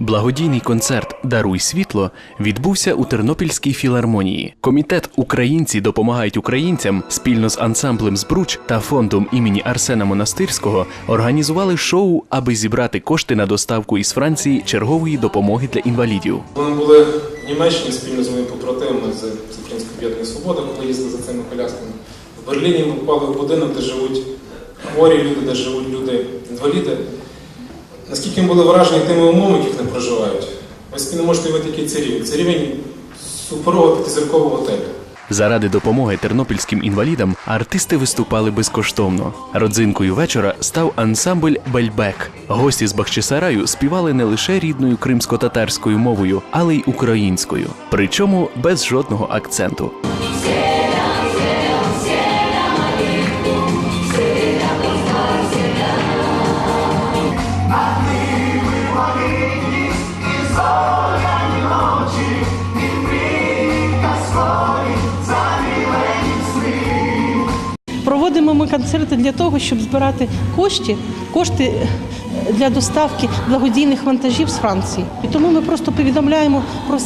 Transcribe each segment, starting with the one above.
Благодійний концерт Даруй світло відбувся у Тернопільській філармонії. Комітет Українці допомагають українцям спільно з ансамблем Збруч та фондом імені Арсена Монастирського організували шоу, аби зібрати кошти на доставку із Франції чергової допомоги для інвалідів. Вони були в Німеччині спільно з моїми побратимами з Української об'єднаної свободи, коли їздили за цими колясками. В Берліні ми попали в будинок, де живуть хворі люди, де живуть люди інваліди. Наскільки ми були вражені тими умовами, яких вони проживають, ви собі не можете уявити, який це рівень. Це рівень суперового п'ятизіркового готелю. Заради допомоги тернопільським інвалідам артисти виступали безкоштовно. Родзинкою вечора став ансамбль Бельбек. Гості з Бахчисараю співали не лише рідною кримсько-татарською мовою, але й українською. Причому без жодного акценту. Проводимо ми концерти для того, щоб збирати кошти, кошти для доставки благодійних вантажів з Франції. І тому ми просто повідомляємо про,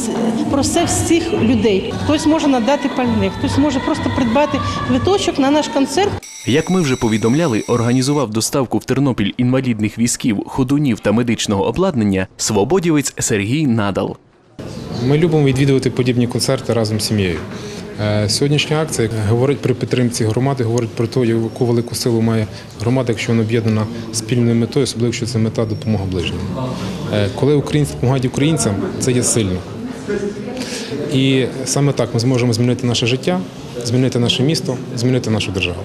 про це всіх людей. Хтось може надати пальне, хтось може просто придбати квиточок на наш концерт. Як ми вже повідомляли, організував доставку в Тернопіль інвалідних візків, ходунів та медичного обладнання свободівець Сергій Надал. Ми любимо відвідувати подібні концерти разом з сім'єю. Е, Сьогоднішня акція говорить при підтримці громади, говорить про те, яку велику силу має громада, якщо вона об'єднана спільною метою, особливо якщо це мета допомога ближнім. Е, Коли українці допомагають українцям, це є сильно. І саме так ми зможемо змінити наше життя, змінити наше місто, змінити нашу державу.